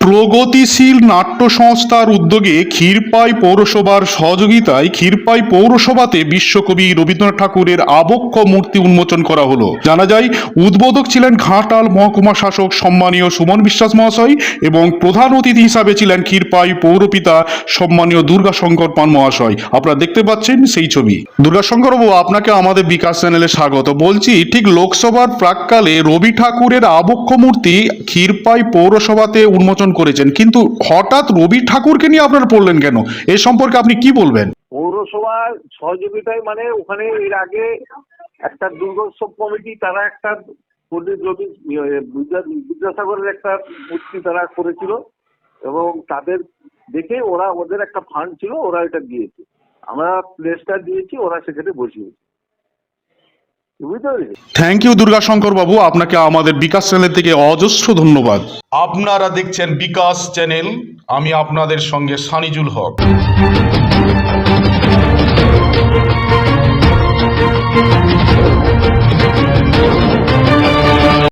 প্রগতিশীল নাট্য সংস্থার উদ্যোগে ক্ষীরপাই পৌরসভার সহযোগিতায় ক্ষীরপাই পৌরসভাতে বিশ্বকবি রবীন্দ্রনাথ ঠাকুরের আবক্ষ মূর্তি উন্মোচন করা হলো। জানা যায়, উদ্বোধক ছিলেন ঘাটাল মহকুমা শাসক সম্মানীয় সুমন বিশ্বাস মহাশয় এবং প্রধান অতিথি হিসাবে ছিলেন ক্ষীরপাই পৌরপিতা সম্মানীয় দুর্গাশঙ্কর পান মহাশয়। আপনারা দেখতে পাচ্ছেন সেই ছবি। দুর্গাশঙ্কর বাবু আপনাকে আমাদের বিকাশ চ্যানেলে স্বাগত। বলছি, ঠিক লোকসভার প্রাককালে রবি ঠাকুরের আবক্ষ মূর্তি ক্ষীরপাই পৌরসভাতে উন্মোচন করেছেন, কিন্তু হঠাৎ রবি ঠাকুরকে নিয়ে আপনারা পড়লেন কেন? এ সম্পর্কে আপনি কি বলবেন? পৌরসভার সহযোগিতায় মানে ওখানে এর আগে একটা দুর্গোৎসব কমিটি, তারা একটা বিদ্যাসাগরের একটা মূর্তি তারা করেছিল এবং তাদের দেখে ওরা ওদের একটা ফান্ড ছিল, ওরা এটা দিয়েছে। আমরা প্লেসটা দিয়েছি, ওরা সেখানে বসিয়েছে। থ্যাংক ইউ দুর্গাশঙ্কর বাবু। আপনাকে আমাদের বিকাশ চ্যানেল থেকে অজস্র ধন্যবাদ। আপনারা দেখছেন বিকাশ চ্যানেল। আমি আপনাদের সঙ্গে সানিজুল হক।